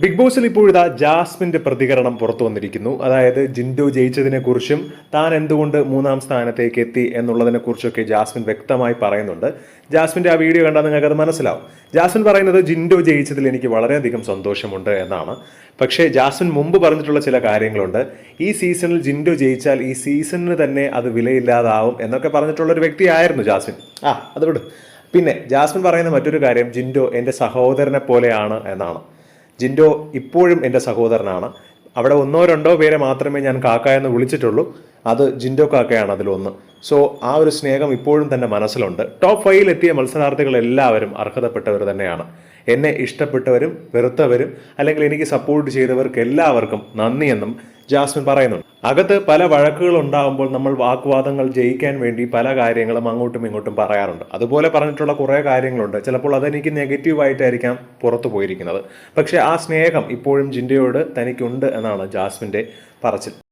Big ബോസിൽ ഇപ്പോഴിതാ ജാസ്മിന്റെ പ്രതികരണം പുറത്തു വന്നിരിക്കുന്നു. അതായത് ജിൻഡോ ജയിച്ചതിനെ കുറിച്ചും താൻ എന്തുകൊണ്ട് മൂന്നാം സ്ഥാനത്തേക്ക് എത്തി എന്നുള്ളതിനെ കുറിച്ചൊക്കെ ജാസ്മിൻ വ്യക്തമായി പറയുന്നുണ്ട്. ജാസ്മിന്റെ ആ വീഡിയോ കണ്ടാൽ നിങ്ങൾക്ക് അത് മനസ്സിലാവും. ജാസ്മിൻ പറയുന്നത് ജിൻഡോ ജയിച്ചതിൽ എനിക്ക് വളരെയധികം സന്തോഷമുണ്ട് എന്നാണ്. പക്ഷേ ജാസ്മിൻ മുമ്പ് പറഞ്ഞിട്ടുള്ള ചില കാര്യങ്ങളുണ്ട്. ഈ സീസണിൽ ജിൻഡോ ജയിച്ചാൽ ഈ സീസണിന് തന്നെ അത് വിലയില്ലാതാവും എന്നൊക്കെ പറഞ്ഞിട്ടുള്ള ഒരു വ്യക്തിയായിരുന്നു ജാസ്മിൻ. ആ അത് വിടും. പിന്നെ ജാസ്മിൻ പറയുന്ന മറ്റൊരു കാര്യം ജിൻഡോ എന്റെ സഹോദരനെ പോലെയാണ് എന്നാണ്. ജിൻഡോ ഇപ്പോഴും എന്റെ സഹോദരനാണ്. അവിടെ ഒന്നോ രണ്ടോ പേരെ മാത്രമേ ഞാൻ കാക്ക എന്ന് വിളിച്ചിട്ടുള്ളൂ. അത് ജിൻഡോ കാക്കയാണ് അതിലൊന്ന്. സോ ആ ഒരു സ്നേഹം ഇപ്പോഴും തന്നെ മനസ്സിലുണ്ട്. ടോപ്പ് ഫൈവിൽ എത്തിയ മത്സരാർത്ഥികൾ എല്ലാവരും അർഹതപ്പെട്ടവർ തന്നെയാണ്. എന്നെ ഇഷ്ടപ്പെട്ടവരും വെറുത്തവരും അല്ലെങ്കിൽ എനിക്ക് സപ്പോർട്ട് ചെയ്തവർക്ക് എല്ലാവർക്കും നന്ദിയെന്നും ജാസ്മിൻ പറയുന്നുണ്ട് അകത്ത് പല വഴക്കുകൾ ഉണ്ടാകുമ്പോൾ നമ്മൾ വാഗ്വാദങ്ങൾ ജയിക്കാൻ വേണ്ടി പല കാര്യങ്ങളും അങ്ങോട്ടും ഇങ്ങോട്ടും പറയാറുണ്ട്. അതുപോലെ പറഞ്ഞിട്ടുള്ള കുറേ കാര്യങ്ങളുണ്ട്. ചിലപ്പോൾ അതെനിക്ക് നെഗറ്റീവായിട്ടായിരിക്കാം പുറത്തു പോയിരിക്കുന്നത്. പക്ഷേ ആ സ്നേഹം ഇപ്പോഴും ജിൻഡയോട് തനിക്കുണ്ട് എന്നാണ് ജാസ്മിന്റെ പറച്ചിൽ.